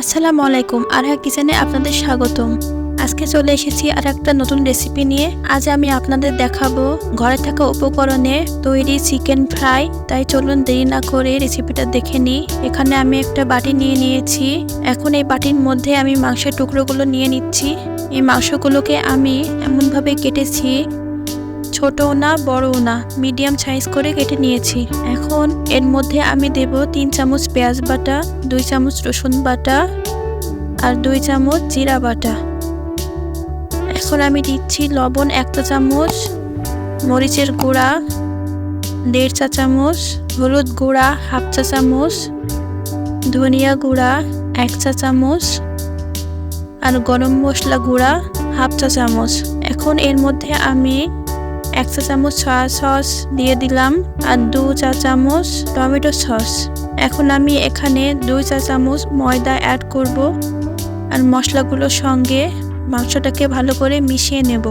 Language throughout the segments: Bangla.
আসসালামু আলাইকুম, আরহা কিচেনে আপনাদের স্বাগতম। আজকে চলে এসেছি আর একটা নতুন রেসিপি নিয়ে। আজ আমি আপনাদের দেখাবো ঘরে থাকা উপকরণে তৈরি চিকেন ফ্রাই। তাই চলুন দেরি না করে রেসিপিটা দেখে নিই। এখানে আমি একটা বাটি নিয়ে নিয়েছি। এখন এই বাটির মধ্যে আমি মাংসের টুকরোগুলো নিয়ে নিচ্ছি। এই মাংসগুলোকে আমি এমনভাবে কেটেছি ছোটও না, বড়ও না। মিডিয়াম সাইজ করে কেটে নিয়েছি। এখন এর মধ্যে আমি দেব তিন চামচ পেঁয়াজ বাটা, দুই চামচ রসুন বাটা আর দুই চামচ জিরা বাটা। এখন আমি দিচ্ছি লবণ এক চা চামচ, মরিচের গুঁড়া দেড় চা চামচ, হলুদ গুঁড়া হাফ চা চামচ, ধনিয়া গুঁড়া এক চা চামচ আর গরম মশলা গুঁড়া হাফ চা চামচ। এখন এর মধ্যে আমি এক চা চামচ সয়া সস দিয়ে দিলাম আর দু চা চামচ টমেটো সস। এখন আমি এখানে দুই চা চামচ ময়দা অ্যাড করব আর মশলাগুলোর সঙ্গে মাংসটাকে ভালো করে মিশিয়ে নেব।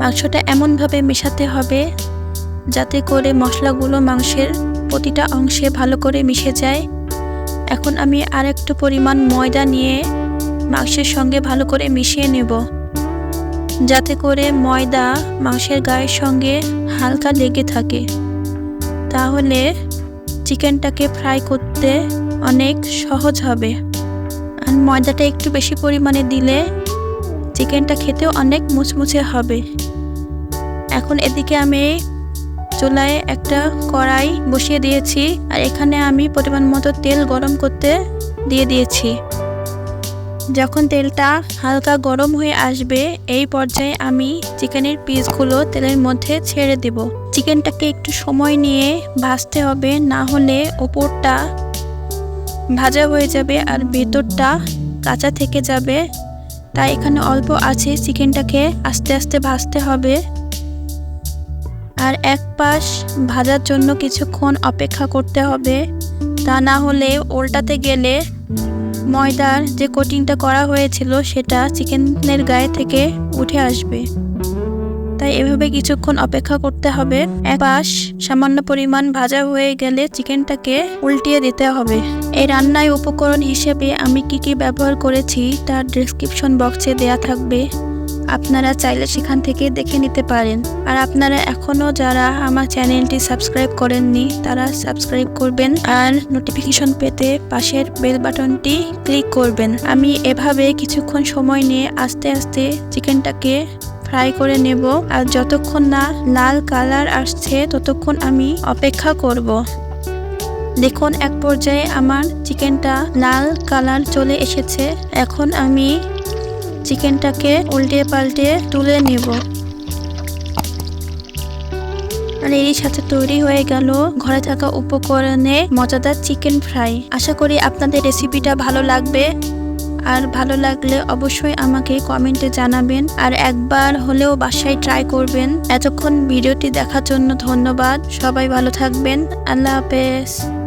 মাংসটা এমনভাবে মেশাতে হবে যাতে করে মশলাগুলো মাংসের প্রতিটা অংশে ভালো করে মিশে যায়। এখন আমি আর একটু পরিমাণ ময়দা নিয়ে মাংসের সঙ্গে ভালো করে মিশিয়ে নেব। যাতে করে ময়দা মাংসের গায়ের সঙ্গে হালকা লেগে থাকে। তাহলে চিকেনটাকে ফ্রাই করতে অনেক সহজ হবে। আর ময়দাটা একটু বেশি পরিমাণে দিলে চিকেনটা খেতেও অনেক মুচমুচে হবে। এখন এদিকে আমি চুলায় একটা কড়াই বসিয়ে দিয়েছি। আর এখানে আমি পরিমাণ মতো তেল গরম করতে দিয়ে দিয়েছি। যখন তেলটা হালকা গরম হয়ে আসবে, এই পর্যায়ে আমি চিকেনের পিসগুলো তেলের মধ্যে ছেড়ে দেব। চিকেনটাকে একটু সময় নিয়ে ভাজতে হবে, না হলে ওপরটা ভাজা হয়ে যাবে আর ভেতরটা কাঁচা থেকে যাবে। তাই এখানে অল্প আছে চিকেনটাকে আস্তে আস্তে ভাজতে হবে। আর এক পাশ ভাজার জন্য কিছুক্ষণ অপেক্ষা করতে হবে। তা না হলে উল্টাতে গেলে ময়দার যে কোটিংটা করা হয়েছিল সেটা চিকেনের গায়ে থেকে উঠে আসবে। তাই এভাবে কিছুক্ষণ অপেক্ষা করতে হবে। এক পাশ সামান্য পরিমাণ ভাজা হয়ে গেলে চিকেনটাকে উল্টিয়ে দিতে হবে। এই রান্নায় উপকরণ হিসেবে আমি কি কি ব্যবহার করেছি তার ডিসক্রিপশন বক্সে দেয়া থাকবে। আপনারা চাইলে সেখান থেকে দেখে নিতে পারেন। আর আপনারা এখনও যারা আমার চ্যানেলটি সাবস্ক্রাইব করেননি, তারা সাবস্ক্রাইব করবেন আর নোটিফিকেশন পেতে পাশের বেল বাটনটি ক্লিক করবেন। আমি এভাবে কিছুক্ষণ সময় নিয়ে আস্তে আস্তে চিকেনটাকে ফ্রাই করে নেব। আর যতক্ষণ না লাল কালার আসছে, ততক্ষণ আমি অপেক্ষা করব। দেখুন, এক পর্যায়ে আমার চিকেনটা লাল কালার চলে এসেছে। এখন আমি চিকেনটাকে উল্টে পাল্টে তুলে নেব। আর এরই সাথে তৈরি হয়ে গেল ঘরে থাকা উপকরণে মজাদার চিকেন ফ্রাই। আশা করি আপনাদের রেসিপিটা ভালো লাগবে। আর ভালো লাগলে অবশ্যই আমাকে কমেন্টে জানাবেন। আর একবার হলেও বাসায় ট্রাই করবেন। এতক্ষণ ভিডিওটি দেখার জন্য ধন্যবাদ। সবাই ভালো থাকবেন। আল্লাহ হাফেজ।